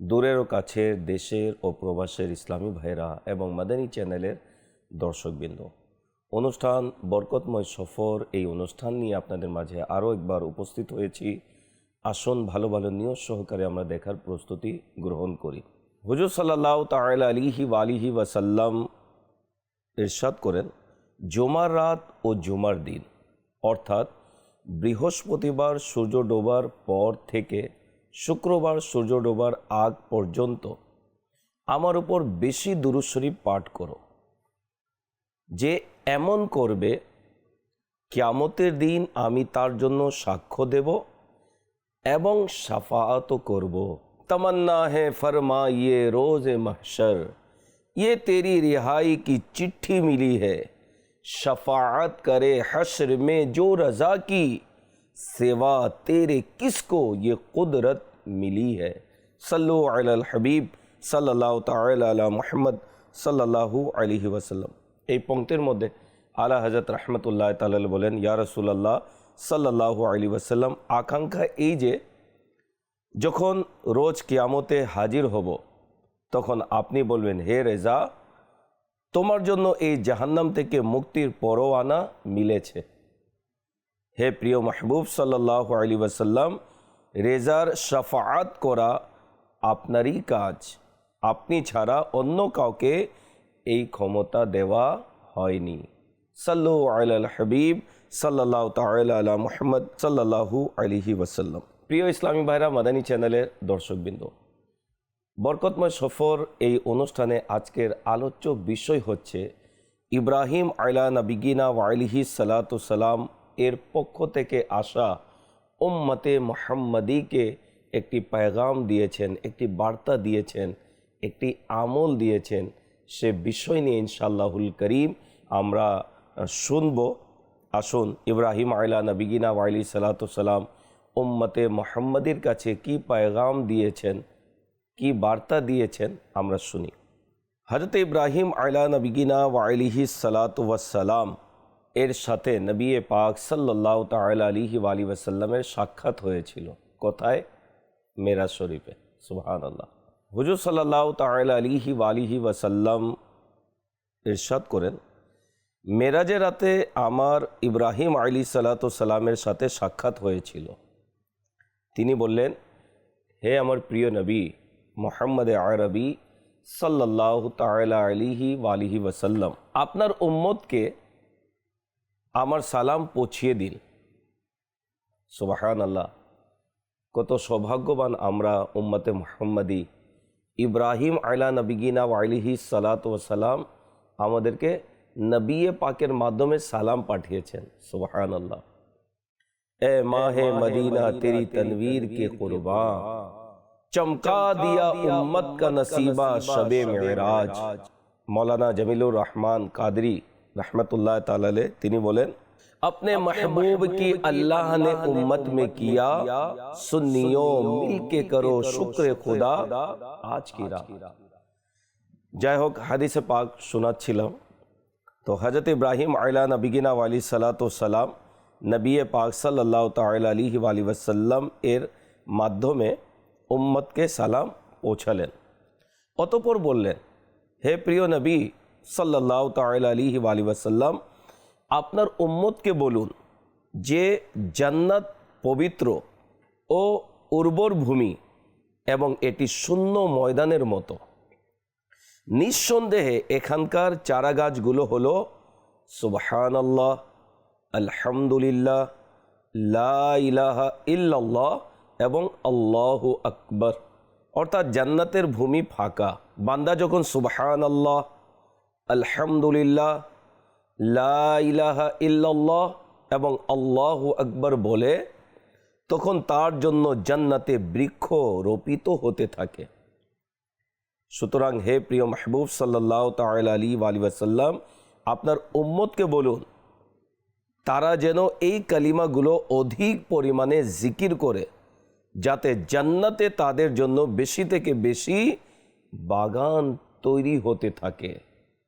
দূরের ও কাছের দেশের ও প্রবাসের ইসলামী ভাইরা এবং মাদানী চ্যানেলের দর্শকবৃন্দ। অনুষ্ঠান বরকতময় সফর। এই অনুষ্ঠান নিয়ে আপনাদের মাঝে আরও একবার উপস্থিত হয়েছি। আসন ভালো ভালো নিয়ত সহকারে আমরা দেখার প্রস্তুতি গ্রহণ করি। হুজুর সাল্লাহ তাল আলিহি ওয়ালিহি ওয়াসাল্লাম ইরশাদ করেন, জুমার রাত ও জুমার দিন, অর্থাৎ বৃহস্পতিবার সূর্য ডোবার পর থেকে শুক্রবার সূর্য ডোবার আগ পর্যন্ত আমার উপর বেশি দুরুশরীফ পাঠ করো যে এমন করবে কিয়ামতের দিন আমি তার জন্য সাক্ষ্য দেব এবং সাফাত করব তমন্না হে ফরমা ইয়ে রোজ महशर ये तेरी रिहाई की चिट्ठी मिली है शफाअत करे हश्र में जो रजा की सिवा तेरे किसको ये कुदरत मिली है सल्लु अलल हबीब সাল্লাল্লাহু তাআলা আলা মুহাম্মদ সাল্লাল্লাহু আলাইহি ওয়াসাল্লাম এই পংক্তির মধ্যে আলা হযরত রাহমাতুল্লাহ তাআলা বলেন ইয়া রাসূলুল্লাহ সাল্লাল্লাহু আলাইহি ওয়াসাল্লাম আকাঙ্ক্ষা এই যে যখন রোজ কিয়ামতে হাজির হব তখন আপনি বলবেন হে রেজা তোমার জন্য এই জাহান্নাম থেকে মুক্তির পরোয়ানা মিলেছে হে প্রিয় মাহবুব সাল্লাহ আলী ওয়াসাল্লাম, রেজার সাফাত করা আপনারই কাজ। আপনি ছাড়া অন্য কাউকে এই ক্ষমতা দেওয়া হয়নি। সাল্লু আল হাবিব সাল্লাহ তাল আলা মুহাম্মদ সাল্লাহু আলিহি ওয়াসাল্লাম। প্রিয় ইসলামী ভাইরা, মাদানী চ্যানেলের দর্শকবৃন্দ, বরকতময় সফর এই অনুষ্ঠানে আজকের আলোচ্য বিষয় হচ্ছে ইব্রাহিম আয়লা নবিগিনা ওয়াইলিহি সালাম এর পক্ষ থেকে আসা উম্মতে মোহাম্মদীকে একটি পেগাম দিয়েছেন, একটি বার্তা দিয়েছেন, একটি আমল দিয়েছেন। সে বিষয় নিয়ে ইনশাল্লাহুল করিম আমরা শুনব। আসুন, ইব্রাহিম আয়লা নবিগিনা ওয়াইলি সালাম উম্মতে মোহাম্মদীর কাছে কি পেগাম দিয়েছেন, কি বার্তা দিয়েছেন আমরা শুনি। হজরত ইব্রাহিম আয়লা নবিগিনা ওয়াইলিহি সালাত ওয়াসালাম এর সাথে নবী পাক সাল্লাহ তাল আলিহি আলী ওয়াসাল্লামের সাক্ষাৎ হয়েছিল। কোথায়? মেরা শরীফে। সুবহান আল্লাহ হুজুর সাল্লাহ তাল আলিহি আলিহি ওয়াসাল্লাম ইরশাদ করেন, মেরাজে রাতে আমার ইব্রাহিম আলী সালাতামের সাথে সাক্ষাৎ হয়েছিল। তিনি বললেন, হে আমার প্রিয় নবী, মোহাম্মদ আরবি সাল্লাহ তালা আলিহি ওয়ালিহি ওয়াসাল্লাম, আপনার উম্মতকে আমার সালাম পৌঁছিয়ে দিন। সুবাহান আল্লাহ কত সৌভাগ্যবান আমরা উম্মতে মোহাম্মদি ইব্রাহিম আইলা নবিগিনা ওয়াইলিহি সালাত সালাম আমাদেরকে নবিয়ে পাকের মাধ্যমে সালাম পাঠিয়েছেন। সুবাহান আল্লাহ এ মাহে মদিনা তেরি তনবীর কে কুরবা। চমকা দিয়া উম্মত কা নসিবা শবে মেরাজ। মৌলানা জমিলুর রহমান কাদরি रहमतुल्लाह ताला তিনি বলেন अपने महबूब की अल्लाह ने उम्मत में किया सुन्नियों मिलके करो शुक्र खुदा आज की रात যাই হোক হাদিসে পাক শোনাচ্ছিলাম তো হজরত ইব্রাহিম আয়লা নবিগিনা ওয়ালি সালাত সালাম নবী পাক সাল্লাহ তাল আলিহি আলী ওয়াসাল্লাম এর মাধ্যমে উম্মতকে সালাম পৌঁছালেন অতপর বললেন হে প্রিয় নবী সাল্লাহ তাল আলিহি আলী ওয়াসাল্লাম, আপনার উম্মতকে বলুন যে জান্নাত পবিত্র ও উর্বর ভূমি এবং এটি শূন্য ময়দানের মতো। নিঃসন্দেহে এখানকার চারা গাছগুলো হলো সুবহান আল্লাহ আলহামদুলিল্লাহ, লা ইলাহা ইল্লাল্লাহ এবং আল্লাহ আকবর। অর্থাৎ জান্নাতের ভূমি ফাঁকা। বান্দা যখন সুবহান আল্লাহ আলহামদুলিল্লাহ, লা ইলাহা ইল্লাল্লাহ এবং আল্লাহ আকবর বলে, তখন তার জন্য জান্নাতে বৃক্ষ রোপিত হতে থাকে। সুতরাং হে প্রিয় মাহবুব সাল্লাহ তাল আলী আলী আপনার উম্মতকে বলুন, তারা যেন এই কালিমাগুলো অধিক পরিমাণে জিকির করে, যাতে জান্নাতে তাদের জন্য বেশি থেকে বেশি বাগান তৈরি হতে থাকে।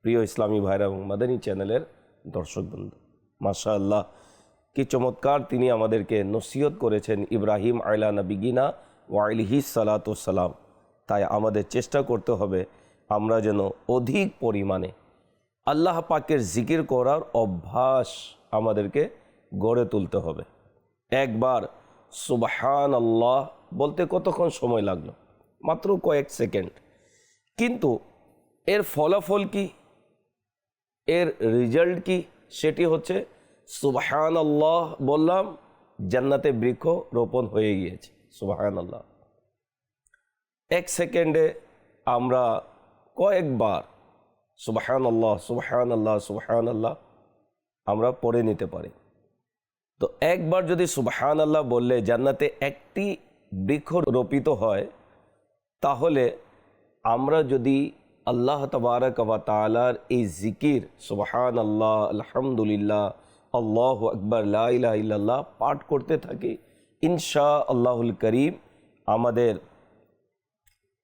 প্রিয় ইসলামী ভাইরা এবং মাদানী চ্যানেলের দর্শকবৃন্দ মাশা আল্লাহ কি চমৎকার তিনি আমাদেরকে নসিহত করেছেন ইব্রাহিম আয়লা নবিগিনা ওয়াইলিহি সালাতাম তাই আমাদের চেষ্টা করতে হবে আমরা যেন অধিক পরিমাণে আল্লাহ পাকের জিকির করার অভ্যাস আমাদেরকে গড়ে তুলতে হবে। একবার সুবাহান আল্লাহ বলতে কতক্ষণ সময় লাগল? মাত্র কয়েক সেকেন্ড। কিন্তু এর ফলাফল কি? এর রেজাল্ট কি? সেটি হচ্ছে সুবাহান আল্লাহ বললাম, জান্নাতে বৃক্ষ রোপণ হয়ে গিয়েছে। সুবাহান আল্লাহ এক সেকেন্ডে আমরা কয়েকবার সুবাহান আল্লাহ সুবাহান আল্লাহ সুবাহান আল্লাহ আমরা পড়ে নিতে পারি। তো একবার যদি সুবাহান আল্লাহ বললে জান্নাতে একটি বৃক্ষ রোপিত হয়, তাহলে আমরা যদি اللہ تبارک و تعالی اے ذکر سبحان اللہ الحمدللہ اللہ اکبر لا الہ الا اللہ پاٹ পাঠ করতে থাকি ইনশা আল্লাহুল করিম আমাদের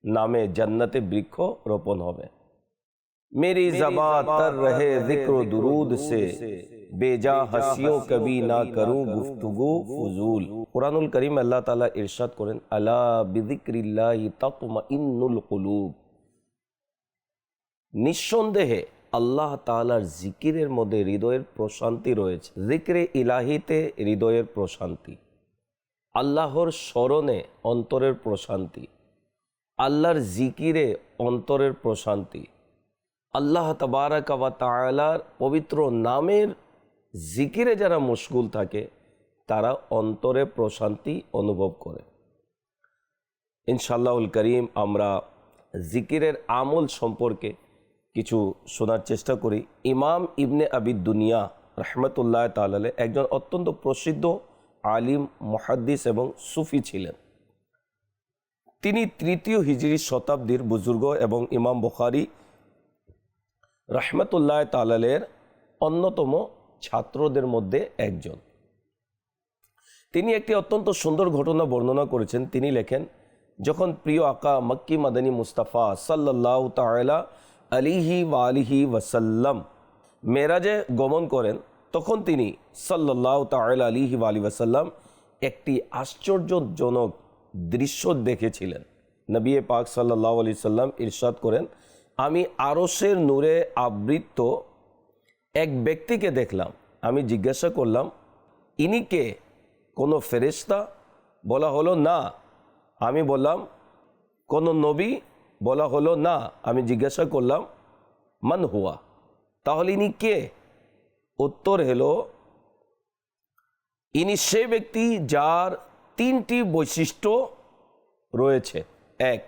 নামে জান্নাতে বৃক্ষ রোপণ হবে میری زباں تر رہے ذکر و درود سے بے جا ہسیوں کبھی نہ کروں گفتگو فضول۔ قرآن الکریم اللہ تعالیٰ ارشاد کریں اللہ بذکر اللہ تطمئن القلوب নিঃসন্দেহে আল্লাহ তাআলার জিকিরের মধ্যে হৃদয়ের প্রশান্তি রয়েছে। জিক্রে ইলাহিতে হৃদয়ের প্রশান্তি। আল্লাহর স্মরণে অন্তরের প্রশান্তি। আল্লাহর জিকিরে অন্তরের প্রশান্তি। আল্লাহ তবারক বা তালার পবিত্র নামের জিকিরে যারা মুশগুল থাকে, তারা অন্তরে প্রশান্তি অনুভব করে। ইনশাল্লাহুল করিম, আমরা জিকিরের আমল সম্পর্কে কিছু শোনার চেষ্টা করি। ইমাম ইবনে আবিদ দুনিয়া রহমতুল্লাহ তালে একজন অত্যন্ত প্রসিদ্ধ আলিম, মহাদ্দিস এবং সুফি ছিলেন। তিনি তৃতীয় হিজরি শতাব্দীর বুজুর্গ এবং ইমাম বুখারি রহমতুল্লাহ তালালের অন্যতম ছাত্রদের মধ্যে একজন। তিনি একটি অত্যন্ত সুন্দর ঘটনা বর্ণনা করেছেন। তিনি লেখেন, যখন প্রিয় আকা মক্কি মাদানী মুস্তাফা সাল্লাহ তালা আলিহি ওয়ালিহি ওয়াসাল্লাম। মেরাজে গমন করেন, তখন তিনি সাল্লাহ তাল আলিহি ওয়ালি ওয়াসাল্লাম একটি আশ্চর্যজনক দৃশ্য দেখেছিলেন। নবী পাক সাল্লাহ আলি সাল্লাম ইরশাদ করেন, আমি আরসের নূরে আবৃত্ত এক ব্যক্তিকে দেখলাম। আমি জিজ্ঞাসা করলাম, ইনি কে? কোনো ফেরেশতা বলা হলো, না। আমি বললাম, কোনো নবী বলা হলো, না, আমি জিজ্ঞাসা করলাম, মান হুয়া। তাহলে ইনি কে? উত্তর হলো, ইনি সে ব্যক্তি যার তিনটি বৈশিষ্ট্য রয়েছে। এক,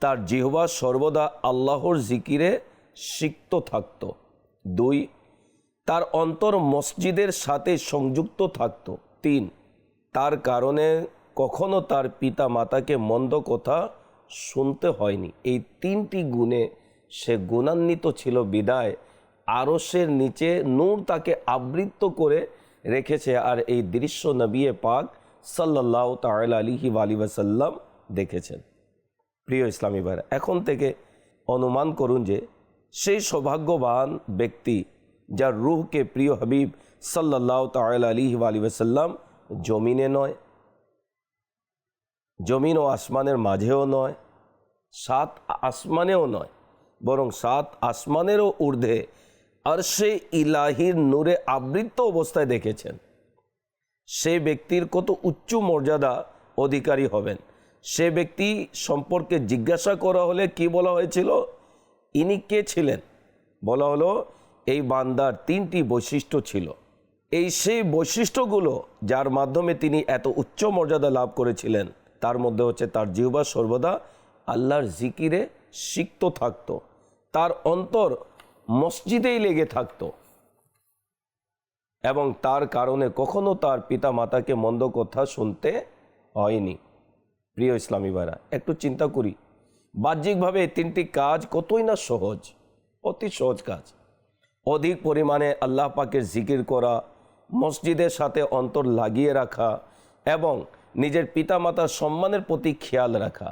তার জিহবা সর্বদা আল্লাহর জিকিরে সিক্ত থাকত। দুই, তার অন্তর মসজিদের সাথে সংযুক্ত থাকত। তিন, তার কারণে কখনো তার পিতা মাতাকে মন্দ কথা শুনতে হয়নি। এই তিনটি গুণে সে গুণান্বিত ছিল বিদায়। আরসের নিচে নূর তাকে আবৃত্ত করে রেখেছে আর এই দৃশ্য নবিয়ে পাক সাল্লাহ তাল আলিহি আলী ওয়াসাল্লাম দেখেছেন। প্রিয় ইসলামী ভাইরা, এখন থেকে অনুমান করুন যে সেই সৌভাগ্যবান ব্যক্তি যার রুহকে প্রিয় হাবিব সাল্লাহ তাল আলী আলী ওসাল্লাম জমিনে নয় জমিন ও আসমানের মাঝেও নয়, সাত আসমানেও নয়, বরং সাত আসমানেরও ঊর্ধ্বে আর সে ইলাহির নূরে আবৃত্ত অবস্থায় দেখেছেন। সে ব্যক্তির কত উচ্চ মর্যাদা অধিকারী হবেন। সে ব্যক্তি সম্পর্কে জিজ্ঞাসা করা হলে কি বলা হয়েছিল? ইনি কে ছিলেন? বলা হলো, এই বান্দার তিনটি বৈশিষ্ট্য ছিল। এই সেই বৈশিষ্ট্যগুলো যার মাধ্যমে তিনি এত উচ্চ মর্যাদা লাভ করেছিলেন। তার মধ্যে হচ্ছে তার জিহবা সর্বদা আল্লাহর জিকিরে সিক্ত থাকতো। তার অন্তর মসজিদেই লেগে থাকতো। এবং তার কারণে কখনো তার পিতা মাতাকে মন্দ কথা শুনতে হয়নি। প্রিয় ইসলামী ভাইরা, একটু চিন্তা করি। বাহ্যিকভাবে এই তিনটি কাজ কতই না সহজ? অতি সহজ কাজ। অধিক পরিমাণে আল্লাহ পাকের জিকির করা, মসজিদের সাথে অন্তর লাগিয়ে রাখা এবং নিজের পিতামাতার সম্মানের প্রতি খেয়াল রাখা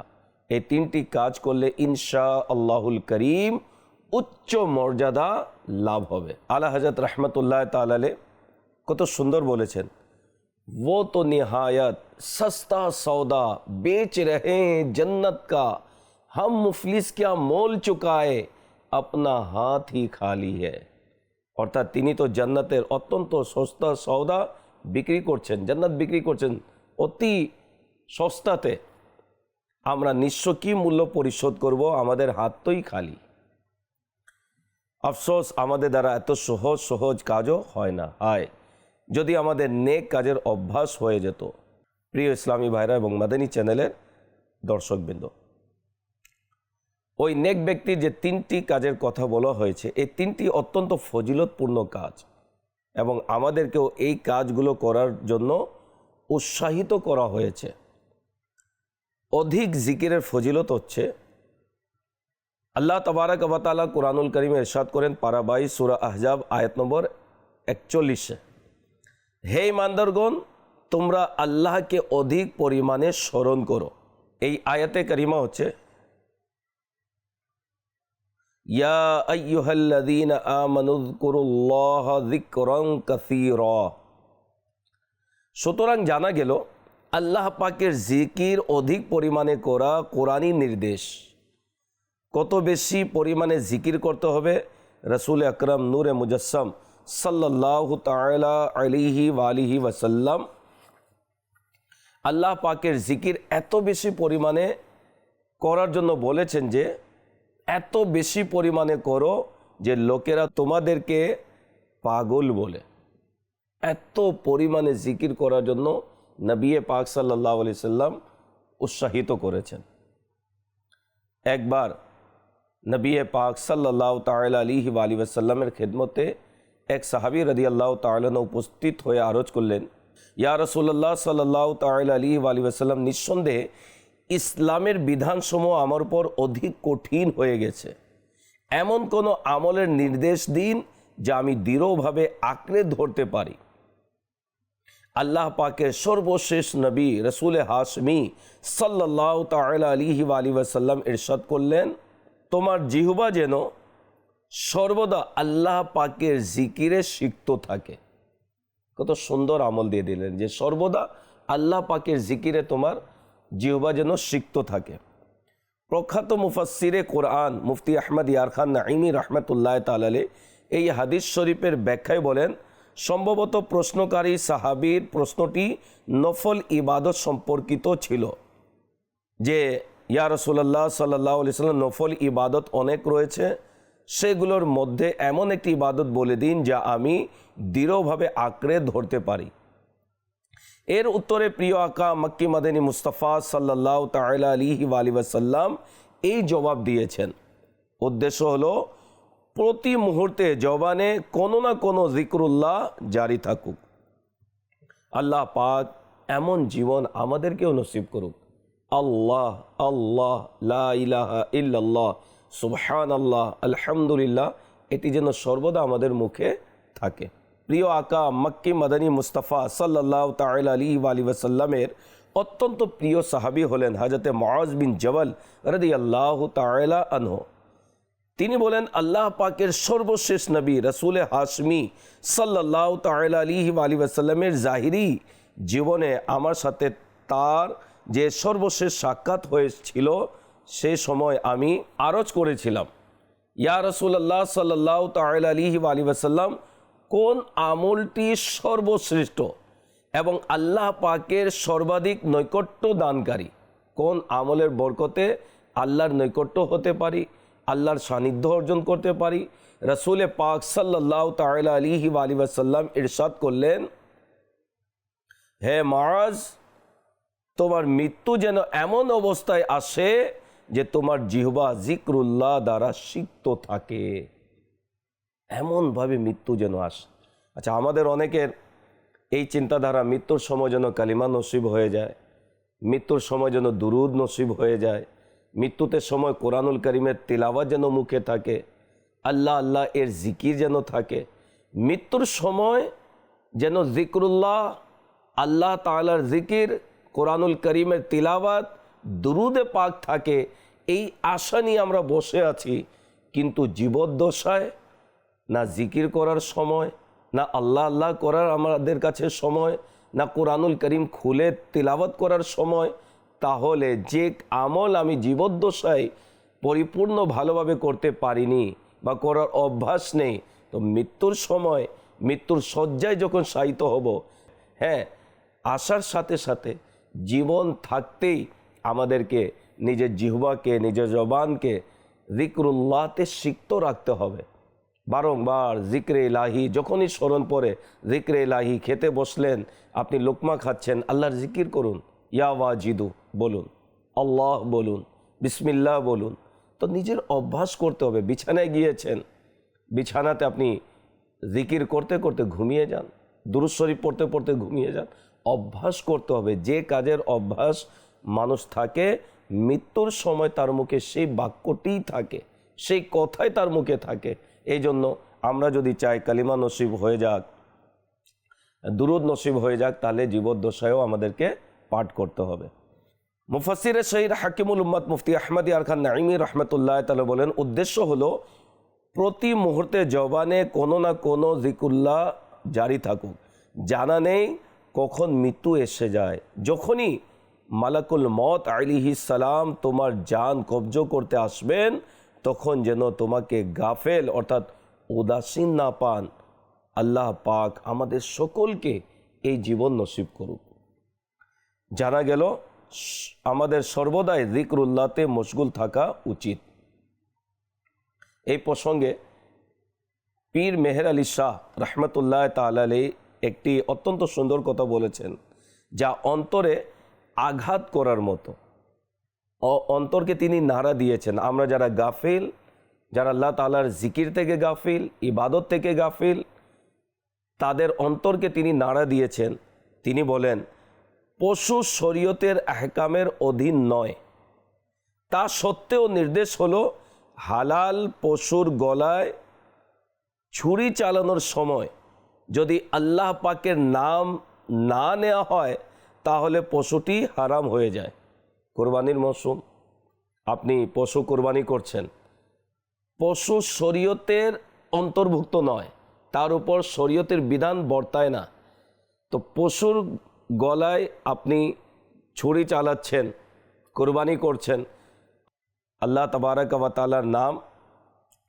এই তিনটি কাজ করলে ইনশা আল্লাহুল করিম উচ্চ মর্যাদা লাভ হবে আলা হজরত রহমতুল্লাহ তালালে কত সুন্দর বলেছেন वो तो निहायत सस्ता सौदा बेच रहे हैं जन्नत का हम मुफलिस क्या मोल चुकाए अपना हाथ ही खाली है অর্থাৎ তিনি তো জান্নাতের অত্যন্ত সস্তা সৌদা বিক্রি করছেন জান্নাত বিক্রি করছেন অতি সস্তাতে আমরা নিঃস্ব কি মূল্য পরিশোধ করব? আমাদের হাত তোই খালি। আফসোস আমাদের দ্বারা এত সহজ সহজ কাজও হয় না। হয়, যদি আমাদের নেক কাজের অভ্যাস হয়ে যেত। প্রিয় ইসলামী ভাইরা এবং মাদানী চ্যানেলের দর্শকবৃন্দ, ওই নেক ব্যক্তির যে তিনটি কাজের কথা বলা হয়েছে, এই তিনটি অত্যন্ত ফজিলতপূর্ণ কাজ এবং আমাদেরকেও এই কাজগুলো করার জন্য উৎসাহিত করা হয়েছে। অধিক জিকিরের ফজিলত হচ্ছে, আল্লাহ তবারক আবতালা কোরআনুল করিম এরশাদ করেন পারাবাই সুরা আহজাব আয়াত নম্বর একচল্লিশে। হে ইমানদারগণ, তোমরা আল্লাহকে অধিক পরিমাণে স্মরণ করো। এই আয়াতে করিমা হচ্ছে, ইয়া আইয়ুহাল্লাযীনা আমানুযকুরুল্লাহ যিকরান কাসীরা। সুতরাং জানা গেল, আল্লাহ পাকের জিকির অধিক পরিমাণে করা কোরআনই নির্দেশ। কত বেশি পরিমাণে জিকির করতে হবে? রসুল আকরম নূরে মুজস্সম সাল্লাহ তালা আলিহি ওয়ালিহি ওয়াসাল্লাম, আল্লাহ পাকের জিকির এত বেশি পরিমাণে করার জন্য বলেছেন যে, এত বেশি পরিমাণে করো যে লোকেরা তোমাদেরকে পাগল বলে। এত পরিমাণে জিকির করার জন্য নবিয়ে পাক সাল্লাহ আলি সাল্লাম উৎসাহিত করেছেন। একবার নবিয়ে পাক সাল্লাহ তাল আলিহি আলী ওসাল্লামের খেদমতে এক সাহাবি রদি আল্লাহ তালন উপস্থিত হয়ে আরজ করলেন, ইয়া রসুল্লাহ সাল্লাহ তাল আলী আলী ওসাল্লাম নিঃসন্দেহে ইসলামের বিধানসমূহ আমার উপর অধিক কঠিন হয়ে গেছে। এমন কোনো আমলের নির্দেশ দিন যা আমি দৃঢ়ভাবে আঁকড়ে ধরতে পারি। আল্লাহ পাকের সর্বশেষ নবী রসুল হাসমি সাল্লাহ তাল আলিহি আলী ওয়াসাল্লাম ইরশাদ করলেন, তোমার জিহুবা যেন সর্বদা আল্লাহ পাকের জিকিরে সিক্ত থাকে। কত সুন্দর আমল দিয়ে দিলেন যে সর্বদা আল্লাহ পাকের জিকিরে তোমার জিহুবা যেন সিক্ত থাকে। প্রখ্যাত মুফাসিরে কোরআন মুফতি আহমদ ইয়ার খান নাইমি রহমতুল্লাহ তালালে এই হাদিস শরীফের ব্যাখ্যায় বলেন সম্ভবত প্রশ্নকারী সাহাবির প্রশ্নটি নফল ইবাদত সম্পর্কিত ছিল। যে, ইয়া রসুল্লাহ সাল্লাহ সাল্লাম, নফল ইবাদত অনেক রয়েছে। সেগুলোর মধ্যে এমন একটি ইবাদত বলে দিন যা আমি দৃঢ়ভাবে আঁকড়ে ধরতে পারি। এর উত্তরে প্রিয় আকা মক্কি মাদানী মুস্তফা সাল্লাহ তালা আলিহি আলী ওয়াসাল্লাম এই জবাব দিয়েছেন। উদ্দেশ্য হলো প্রতি মুহূর্তে জবানে কোনো না কোনো জিক্রুল্লাহ জারি থাকুক। আল্লাহ পাক এমন জীবন আমাদেরকেও নসিব করুক। আল্লাহ আল্লাহ, লা ইলাহা ইল্লাল্লাহ সুবহান আল্লাহ আলহামদুলিল্লাহ, এটি যেন সর্বদা আমাদের মুখে থাকে। প্রিয় আকা মক্কি মাদানী মুস্তাফা সাল্লাহ তাল আলী আলী ওয়াসাল্লামের অত্যন্ত প্রিয় সাহাবি হলেন হাজরতে মহাজ বিন জবল রদি আল্লাহ তালা আনহ। তিনি বলেন, আল্লাহ পাকের সর্বশেষ নবী রসুল হাসমি সাল্লাহ তাল আলী ওয়াসাল্লামের জাহিরি জীবনে আমার সাথে তার যে সর্বশেষ সাক্ষাৎ হয়েছিল, সে সময় আমি আরজ করেছিলাম। ইয়া রসুল্লাহ সাল্লাহ তাল আলী আলী ওয়াসাল্লাম, কোন আমলটি সর্বশ্রেষ্ঠ এবং আল্লাহ পাকের সর্বাধিক নৈকট্য দানকারী? কোন আমলের বরকতে আল্লাহর নৈকট্য হতে পারি? আল্লাহর সান্নিধ্য অর্জন করতে পারি। রসুল পাক সাল্লাহ তাল আলিহি আলী ওয়াসাল্লাম ইরশাদ করলেন, হে মারাজ তোমার মৃত্যু যেন এমন অবস্থায় আসে যে তোমার জিহবা জিক্রুল্লাহ দ্বারা সিক্ত থাকে। এমনভাবে মৃত্যু যেন আসে আচ্ছা আমাদের অনেকের এই চিন্তাধারা, মৃত্যুর সময় যেন কালিমা নসিব হয়ে যায়, মৃত্যুর সময় যেন দুরুদ নসিব হয়ে যায় মৃত্যুতে সময় কোরআনুল করিমের তেলাওয়াত যেন মুখে থাকে, আল্লাহ আল্লাহ এর জিকির যেন থাকে, মৃত্যুর সময় যেন জিকরুল্লাহ, আল্লাহ তালার জিকির, কোরআনুল করিমের তিলাওয়াত দুরুদে পাক থাকে, এই আশা নিয়ে আমরা বসে আছি, কিন্তু জীবদ্দশায় না জিকির করার সময়, না আল্লাহ আল্লাহ করার আমাদের কাছে সময়, না কোরআনুল করিম খুলে তিলাওয়াত করার সময় তাহলে যে আমল আমি জীবদ্দশায় পরিপূর্ণ ভালোভাবে করতে পারিনি বা করার অভ্যাস নেই, তো মৃত্যুর সময়, মৃত্যুর শয্যায় যখন শায়িত হব হ্যাঁ আসার সাথে সাথে জীবন থাকতেই আমাদেরকে নিজের জিহ্বাকে, নিজের জবানকে জিক্রুল্লাহতে সিক্ত রাখতে হবে। বারংবার জিক্রে ইলাহি যখনই স্মরণ পড়ে, জিক্রে ইলাহি খেতে বসলেন, আপনি লোকমা খাচ্ছেন, আল্লাহর জিকির করুন, ইয়া ওয়াজিদু। বলুন, আল্লাহ বলুন, বিসমিল্লাহ বলুন। তো নিজের অভ্যাস করতে হবে, বিছানায় গিয়েছেন, বিছানাতে আপনি জিকির করতে করতে ঘুমিয়ে যান, দুরুদ শরীফ পড়তে পড়তে ঘুমিয়ে যান। অভ্যাস করতে হবে, যে কাজের অভ্যাস মানুষ থাকে, মৃত্যুর সময় তার মুখে সেই বাক্যটিই থাকে, সেই কথাই তার মুখে থাকে। এই জন্য আমরা যদি চাই কালিমা নসিব হয়ে যাক, দুরুদ নসিব হয়ে যাক, তাহলে জীবদ্দশায়ও আমাদেরকে পাঠ করতে হবে। মুফাসির শহীদ হাকিমুল উম্মদ মুফতি আহমদ ইয়ার খান নাইমি রহমতুল্লাহ তালা বলেন, উদ্দেশ্য হলো প্রতি মুহূর্তে জবানে কোনো না কোনো জিকুল্লাহ জারি থাকুক। জানা নেই কখন মৃত্যু এসে যায়। যখনই মালাকুল মত আলিহি সালাম তোমার জান কবজ করতে আসবেন, তখন যেন তোমাকে গাফেল অর্থাৎ উদাসীন না পান। আল্লাহ পাক আমাদের সকলকে এই জীবন নসিব করুক। জানা গেল আমাদের সর্বদাই জিক্রুল্লাহতে মশগুল থাকা উচিত। এই প্রসঙ্গে পীর মেহের আলী শাহ রহমতুল্লাহ তালালি একটি অত্যন্ত সুন্দর কথা বলেছেন, যা অন্তরে আঘাত করার মতো। অন্তরকে তিনি নাড়া দিয়েছেন। আমরা যারা গাফিল, যারা আল্লাহ তালার জিকির থেকে গাফিল, ইবাদত থেকে গাফিল, তাদের অন্তরকে তিনি নাড়া দিয়েছেন। তিনি বলেন পশু শরীয়তের আহকামের অধীন নয়। তা সত্ত্বেও নির্দেশ হলো হালাল পশুর গলায় ছুরি চালানোর সময় যদি আল্লাহ পাকের নাম না নেওয়া হয়, তাহলে পশুটি হারাম হয়ে যায়। কোরবানির মৌসুম। আপনি পশু কোরবানি করছেন। পশু শরীয়তের অন্তর্ভুক্ত নয়। তার উপর শরীয়তের বিধান বর্তায় না। তো পশুর গলায় আপনি ছুরি চালাচ্ছেন, কোরবানি করছেন, আল্লাহ তবারক ওয়া তাআলার নাম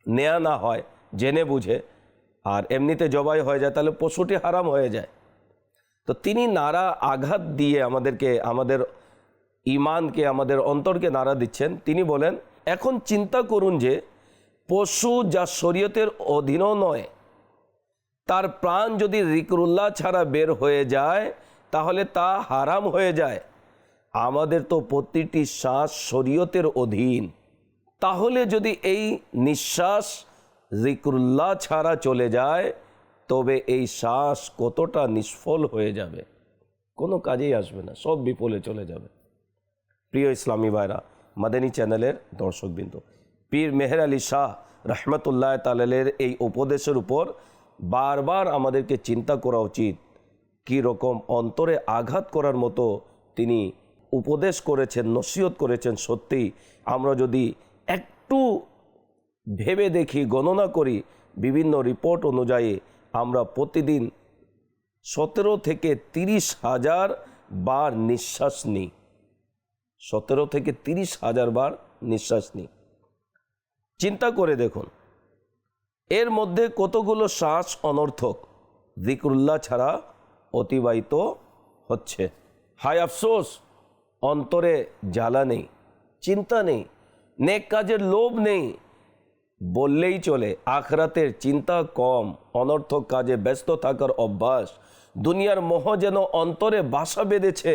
নেয়া না হয়, জেনে বুঝে, আর এমনিতে জবাই হয়ে যায়, তাহলে পশুটি হারাম হয়ে যায়। তো তিনি নাড়া আঘাত দিয়ে আমাদেরকে, আমাদের ইমানকে আমাদের অন্তরকে নাড়া দিচ্ছেন। তিনি বলেন, এখন চিন্তা করুন যে, পশু যা শরীয়তের অধীনও নয়, তার প্রাণ যদি রিকরুল্লাহ ছাড়া বের হয়ে যায় তাহলে তা হারাম হয়ে যায়। আমাদের তো প্রতিটি শ্বাস শরীয়তের অধীন। তাহলে যদি এই নিঃশ্বাস জিকরুল্লাহ ছাড়া চলে যায়, তবে এই শ্বাস কতটা নিষ্ফল হয়ে যাবে? কোনো কাজেই আসবে না, সব বিপলে চলে যাবে। প্রিয় ইসলামী ভাইরা, মাদানী চ্যানেলের দর্শকবৃন্দ পীর মেহের আলী শাহ রহমতুল্লাহ তালের এই উপদেশের উপর বারবার আমাদেরকে চিন্তা করা উচিত কী রকম অন্তরে আঘাত করার মতো তিনি উপদেশ করেছেন, নসিহত করেছেন সত্যি। আমরা যদি একটু ভেবে দেখি, গণনা করি, বিভিন্ন রিপোর্ট অনুযায়ী আমরা প্রতিদিন সতেরো থেকে তিরিশ হাজার বার নিঃশ্বাস নিই। সতেরো থেকে তিরিশ হাজার বার নিঃশ্বাস নিই। চিন্তা করে দেখুন, এর মধ্যে কতগুলো শ্বাস অনর্থক? জিক্রুল্লাহ ছাড়া অতিবাহিত হচ্ছে। হায় আফসোস, অন্তরে জ্বালা নেই, চিন্তা নেই, নেক কাজের লোভ নেই। বললেই চলে, আখরাতের চিন্তা কম, অনর্থক কাজে ব্যস্ত থাকার অভ্যাস। দুনিয়ার মোহ যেন অন্তরে বাসা বেঁধেছে।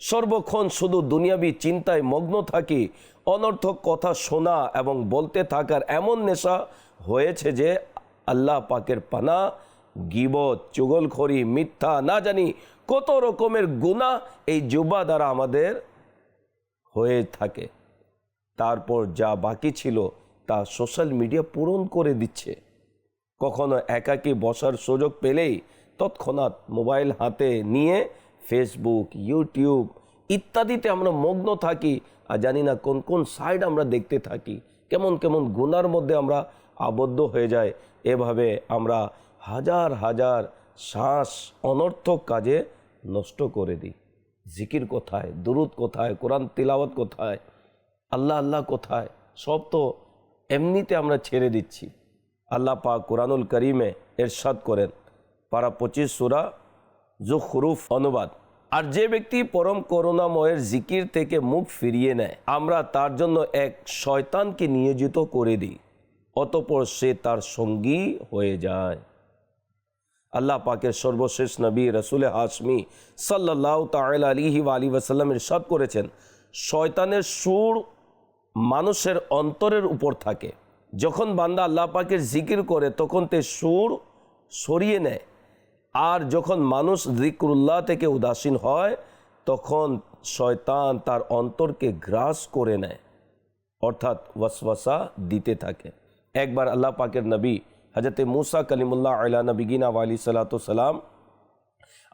সর্বক্ষণ শুধু দুনিয়াবি চিন্তায় মগ্ন থাকি, অনর্থক কথা শোনা এবং বলতে থাকার এমন নেশা হয়েছে যে আল্লাহ পাকের পানা গিবত, চুগলখড়ি, মিথ্যা, না জানি কত রকমের গুণা এই যুবা দ্বারা আমাদের হয়ে থাকে। তারপর যা বাকি ছিল তা সোশ্যাল মিডিয়া পূরণ করে দিচ্ছে। কখনো একাকী বসার সুযোগ পেলেই তৎক্ষণাৎ মোবাইল হাতে নিয়ে ফেসবুক ইউটিউব ইত্যাদিতে আমরা মগ্ন থাকি আর জানি না কোন কোন সাইড আমরা দেখতে থাকি। কেমন কেমন গুনার মধ্যে আমরা আবদ্ধ হয়ে যায় এভাবে আমরা হাজার হাজার শ্বাস অনর্থক কাজে নষ্ট করে দিই। জিকির কোথায়, দুরুদ কোথায়, কোরআন তিলাওয়াত কোথায়, আল্লাহ আল্লাহ কোথায়, সব তো এমনিতে আমরা ছেড়ে দিচ্ছি। আল্লাহ পাক কোরআনুল করিমে এরশাদ করেন। পারা পঁচিশ সুরা জুখরুফ অনুবাদ। আর যে ব্যক্তি পরম করুণাময়ের জিকির থেকে মুখ ফিরিয়ে নেয়, আমরা তার জন্য এক শয়তানকে নিয়োজিত করে দিই, অতপর সে তার সঙ্গী হয়ে যায়। আল্লাহ পাকের সর্বশেষ নবী রসুল হাসমি সাল্লাহ তাল আলিহি আলী ওয়াসাল্লাম ইরশাদ করেছেন, শয়তানের সুর মানুষের অন্তরের উপর থাকে। যখন বান্দা আল্লাহ পাকের জিকির করে, তখন তে সুর সরিয়ে নেয়। আর যখন মানুষ জিক্রুল্লাহ থেকে উদাসীন হয়, তখন শয়তান তার অন্তরকে গ্রাস করে নেয়। অর্থাৎ ওয়াসওয়াসা দিতে থাকে। একবার আল্লাহ পাকের নবী হজরত মুসা কলিমুল্লাহ আল্লাহ নবীগিনা আলী সালাম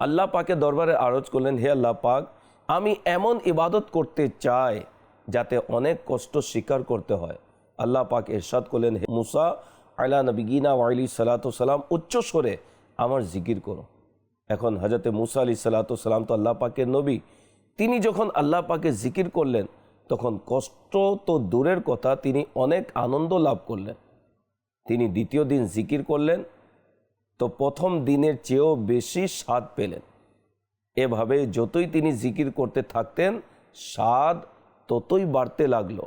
আল্লাহ পাকের দরবারে আরজ করলেন, হে আল্লাহ পাক, আমি এমন ইবাদত করতে চাই যাতে অনেক কষ্ট স্বীকার করতে হয়। আল্লাহ পাক এরশাদ করলেন, হে মুসা আল্লাহ নবীগিনা আলী সালাম, উচ্চ স্বরে আমার জিকির করো। এখন হজরত মুসা আলী সালাম তো আল্লাহ পাকের নবী। তিনি যখন আল্লাহ পাকে জিকির করলেন, তখন কষ্ট তো দূরের কথা, তিনি অনেক আনন্দ লাভ করলেন। তিনি দ্বিতীয় দিন জিকির করলেন, তো প্রথম দিনের চেয়েও বেশি স্বাদ পেলেন। এভাবে যতই তিনি জিকির করতে থাকতেন, স্বাদ ততই বাড়তে লাগল।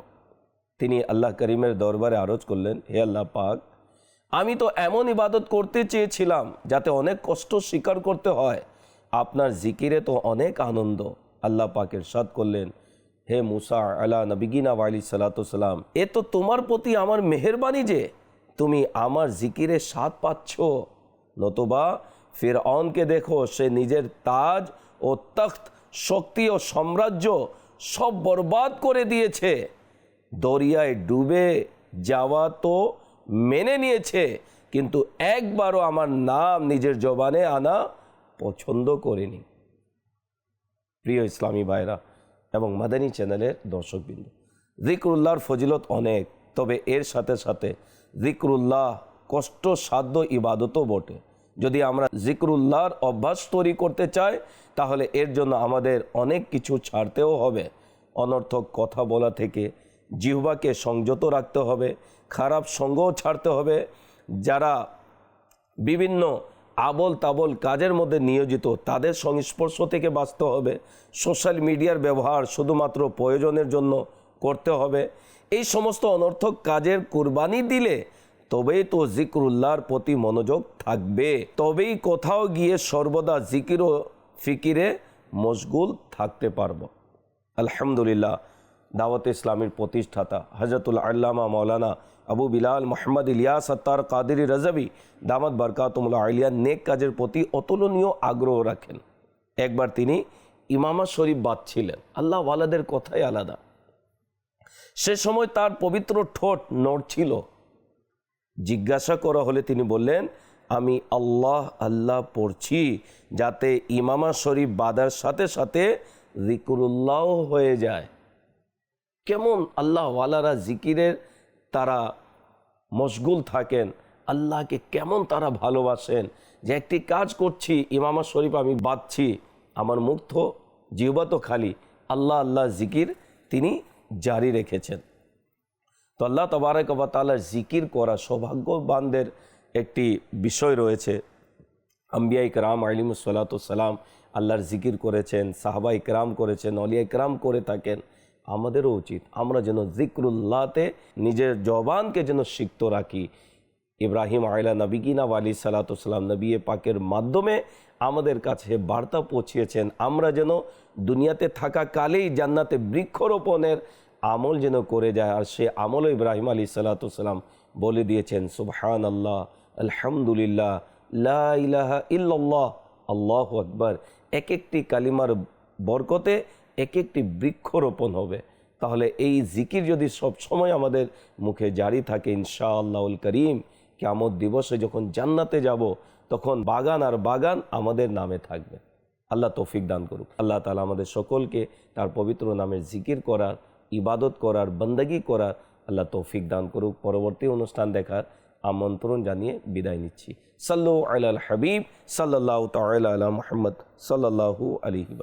তিনি আল্লাহ করিমের দরবারে আরজ করলেন, হে আল্লাহ পাক, আমি তো এমন ইবাদত করতে চেয়েছিলাম যাতে অনেক কষ্ট স্বীকার করতে হয়। আপনার জিকিরে তো অনেক আনন্দ। আল্লাহ পাকের সাদ করলেন, হে মুসা আলা নবিগিনা আলী সালাতাম এ তো তোমার প্রতি আমার মেহরবানি যে তুমি আমার জিকিরে স্বাদ পাচ্ছ। নতুবা ফির অনকে দেখো, সে নিজের তাজ ও তখ্ত, শক্তি ও সাম্রাজ্য সব বরবাদ করে দিয়েছে। দরিয়ায় ডুবে যাওয়া তো মেনে নিয়েছে, কিন্তু একবারও আমার নাম নিজের জবানে আনা পছন্দ করেনি। প্রিয় ইসলামী ভাইরা এবং মাদানী চ্যানেলের দর্শকবৃন্দ, জিক্রুল্লাহর ফজিলত অনেক, তবে এর সাথে সাথে জিক্রুল্লাহ কষ্টসাধ্য ইবাদতও বটে। যদি আমরা জিক্রুল্লাহর অভ্যাস তৈরি করতে চাই, তাহলে এর জন্য আমাদের অনেক কিছু ছাড়তেও হবে। অনর্থক কথা বলা থেকে জিহ্বাকে সংযত রাখতে হবে, খারাপ সঙ্গও ছাড়তে হবে। যারা বিভিন্ন আবল তাবল কাজের মধ্যে নিয়োজিত, তাদের সংস্পর্শ থেকে বাঁচতে হবে। সোশ্যাল মিডিয়ার ব্যবহার শুধুমাত্র প্রয়োজনের জন্য করতে হবে। এই সমস্ত অনর্থক কাজের কুরবানি দিলে তবেই তো জিকরুল্লাহর প্রতি মনোযোগ থাকবে। তবেই কোথাও গিয়ে সর্বদা জিকির ও ফিকিরে মশগুল থাকতে পারব। আলহামদুলিল্লাহ, দাওয়াত ইসলামের প্রতিষ্ঠাতা হজরতুল আল্লামা মৌলানা আবু বিলাল মোহাম্মদ ইলিয়াস আত্তার কাদেরি রাজাবি দামাত বরকাতমুল্লা আলিয়া নেক কাজের প্রতি অতুলনীয় আগ্রহ রাখেন। একবার তিনি ইমামা শরীফ বাঁধছিলেন আল্লাহ ওয়ালাদের কথাই আলাদা। সে সময় তার পবিত্র ঠোঁট নড়ছিল জিজ্ঞাসা করা হলে তিনি বললেন, আমি আল্লাহ আল্লাহ পড়ছি, যাতে ইমামা শরীফ বাদার সাথে সাথে জিকুরুল্লাহ হয়ে যায়। কেমন আল্লাহ ওয়ালারা জিকিরের তারা মশগুল থাকেন, আল্লাহকে কেমন তারা ভালোবাসেন, যে একটি কাজ করছি, ইমামা শরীফ আমি বাঁধছি, আমার মুখ জিহবা তো খালি। আল্লাহ আল্লাহ জিকির তিনি জারি রেখেছেন। তো আল্লাহ তবারক বা তালার জিকির করা সৌভাগ্যবানদের একটি বিষয় রয়েছে। আম্বিয়া ইকরাম আলিম সালাম আল্লাহর জিকির করেছেন, সাহাবা ইকরাম করেছেন, অলিয়া ইকরাম করে থাকেন। আমাদেরও উচিত আমরা যেন জিক্রুল্লাহতে নিজের জবানকে যেন সিক্ত রাখি। ইব্রাহিম আয়লা নবিগিনা আলী সালাতাম নবী পাকের মাধ্যমে আমাদের কাছে বার্তা পৌঁছিয়েছেন, আমরা যেন দুনিয়াতে থাকা কালেই জান্নাতে বৃক্ষরোপণের আমল যেন করে যায়। আর সে আমলও ইব্রাহিম আলী সালাতাম বলে দিয়েছেন সুবহান আল্লাহ আলহামদুলিল্লাহ ইলাহা ইল্লাল্লাহ, আল্লাহ আকবর। এক একটি কালিমার বরকতে এক একটি বৃক্ষরোপণ হবে। তাহলে এই জিকির যদি সব সময় আমাদের মুখে জারি থাকে, ইনশাআল্লাহুল করিম কেমন দিবসে যখন জান্নাতে যাব, তখন বাগান আর বাগান আমাদের নামে থাকবে। আল্লাহ তৌফিক দান করুক। আল্লাহ তালা আমাদের সকলকে তার পবিত্র নামের জিকির করার, ইবাদত করার, বন্দাগি করার আল্লাহ তৌফিক দান করুক। পরবর্তী অনুষ্ঠান দেখার আমন্ত্রণ জানিয়ে বিদায় নিচ্ছি। সাল্লু আলাল হাবিব সাল্লাহ তাল আলা মোহাম্মদ সাল্লাহু আলহি